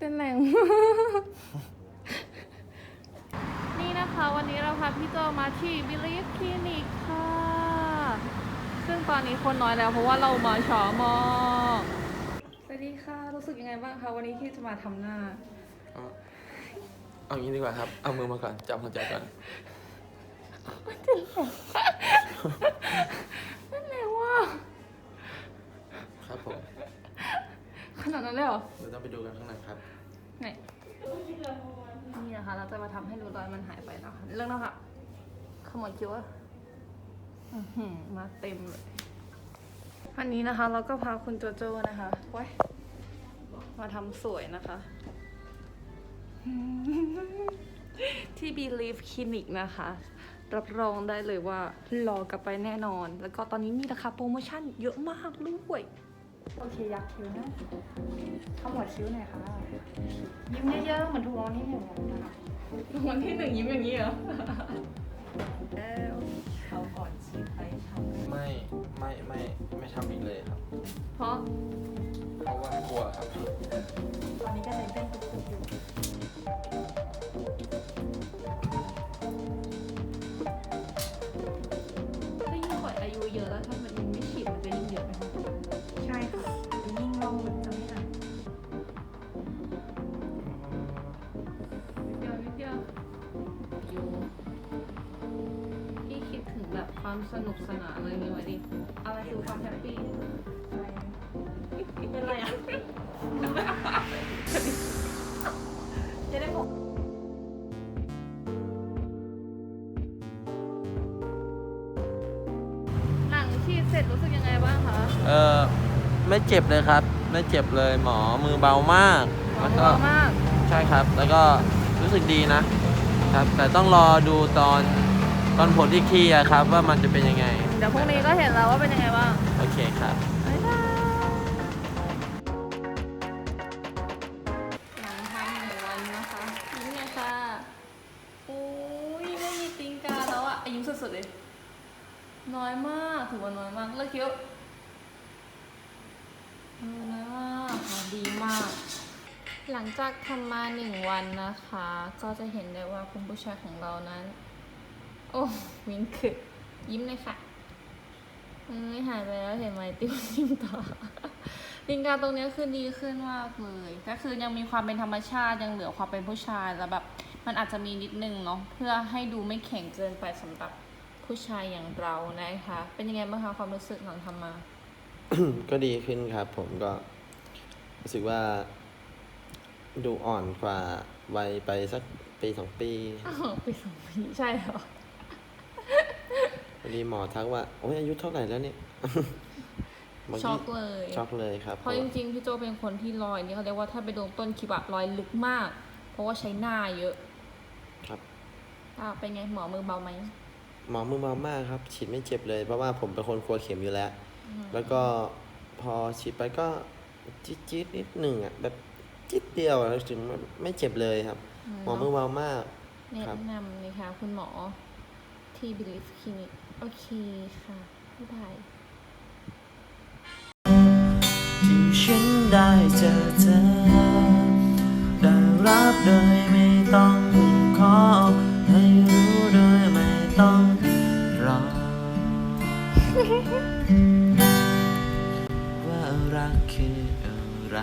เต้นแรงนี่นะคะวันนี้เราพาพี่โจมาที่ Believe Clinic ค่ะ ซึ่งตอนนี้คนน้อยแล้วเพราะว่าเรามาช้ามากสวัสดีค่ะ รู้สึกยังไงบ้างคะวันนี้ที่จะมาทำหน้า เอาเอางี้ดีกว่าครับ เอามือมาก่อน จับหัวใจก่อน นั่นแหละว่าครับผม ขนาดนั้นเลยเหรอเดี๋ยวต้อง ไปดูกันข้างในครับไหนนี่นะคะ เราจะมาทำให้รูรอยมันหายไปนะคะ เรื่องนะคะขมวดคิ้วอะอื้อหือมาเต็มเลยวันนี้นะคะ เราก็พาคุณโจโจ้นะคะไว้ยมาทำสวยนะคะ ที่ Believe Clinic นะคะ รับรองได้เลยว่าหล่อกลับไปแน่นอน แล้วก็ตอนนี้มีราคาโปรโมชั่นเยอะมากด้วย โอเคยักคิ้วนะขมวดคิ้วหน่อยค่ะ ยิ้มเยอะๆเหมือนถูกรางวัลที่หนึ่งนะคะถูกรางวัลที่หนึ่งยิ้มอย่างนี้เหรอแล้วเขาก่อนชีพไปทำไม่ไม่ไม่ไม่ทำอีกเลยครับ เพราะเพราะว่ากลัวครับ ตอนนี้ก็เลยเต้นตุกๆอยู่ ความสนุกสนานอะไรอย่างเงี้ยไว้ดิอะไรคือความแฮปปี้อะไรเป็นไรอะจะได้บอกหลังฉีดเสร็จรู้สึกยังไงบ้างคะเออไม่เจ็บเลยครับ ไม่เจ็บเลยหมอมือเบามากแล้วก็เบามาก ใช่ครับ แล้วก็รู้สึกดีนะครับ แต่ต้องรอดูตอน ตอนผลที่คีอะครับว่ามันจะเป็นยังไง เดี๋ยวพรุ่งนี้ก็เห็นแล้วว่าเป็นยังไงบ้าง โอเคครับบ๊ายบายหลังทำหนึ่งวันนะคะยิ้มเลยค่ะโอ้ยไม่มีติงกาแล้วอะอายุสุดๆเลย น้อยมากถือว่าน้อยมากเลิกคิ้วเออน้อยมากค่ะดีมาก หลังจากทำมาหนึ่งวันนะคะ ก็จะเห็นได้ว่าคุณผู้ชายของเรานั้น โอ้วินคือยิ้มเลยค่ะเอ้ยหายไปแล้วเห็นไหมติ้วติ้มต่อติงกาตรงเนี้ยคือดีขึ้นมากเลยก็คือยังมีความเป็นธรรมชาติยังเหลือความเป็นผู้ชายแล้วแบบมันอาจจะมีนิดนึงเนาะเพื่อให้ดูไม่แข็งเกินไปสำหรับผู้ชายอย่างเรานะคะ เป็นยังไงบ้างคะความรู้สึกหลังทำมา ก็ดีขึ้นครับ ผมก็รู้สึกว่า ดูอ่อนกว่าวัยไปสักปีสองปีอ้าวปีสองปีใช่เหรอพอ ดีหมอทักว่า โอ้ยอายุเท่าไหร่แล้วเนี่ยบางทีช็อกเลยช็อกเลยครับเพราะจริงๆพี่โจเป็นคนที่รอยนี่เขาเรียกว่าถ้าไปโดนต้นคลิปอะรอยลึกมาก เพราะว่าใช้หน้าเยอะครับ อ่าเป็นไงหมอมือเบาไหมหมอมือเบามากครับฉีดไม่เจ็บเลย เพราะว่าผมเป็นคนกลัวเข็มอยู่แล้วแล้วก็พอฉีดไปก็จี๊ดจี๊ดนิดหนึ่งอะแบบจิ๊ดเดียวอะแล้วถึงไม่ไม่เจ็บเลยครับหมอมือเบามาก แนะครับ นำนะคะคุณหมอ ที่ Believe Clinic โอเคค่ะ บ๊ายบายที่ฉันได้เจอเธอ ได้รับโดยไม่ต้องขอ ให้รู้โดยไม่ต้องรอ ว่ารักคืออะไร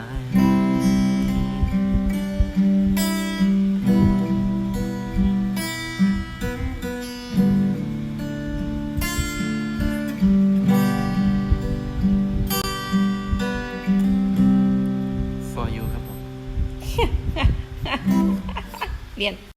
Bien.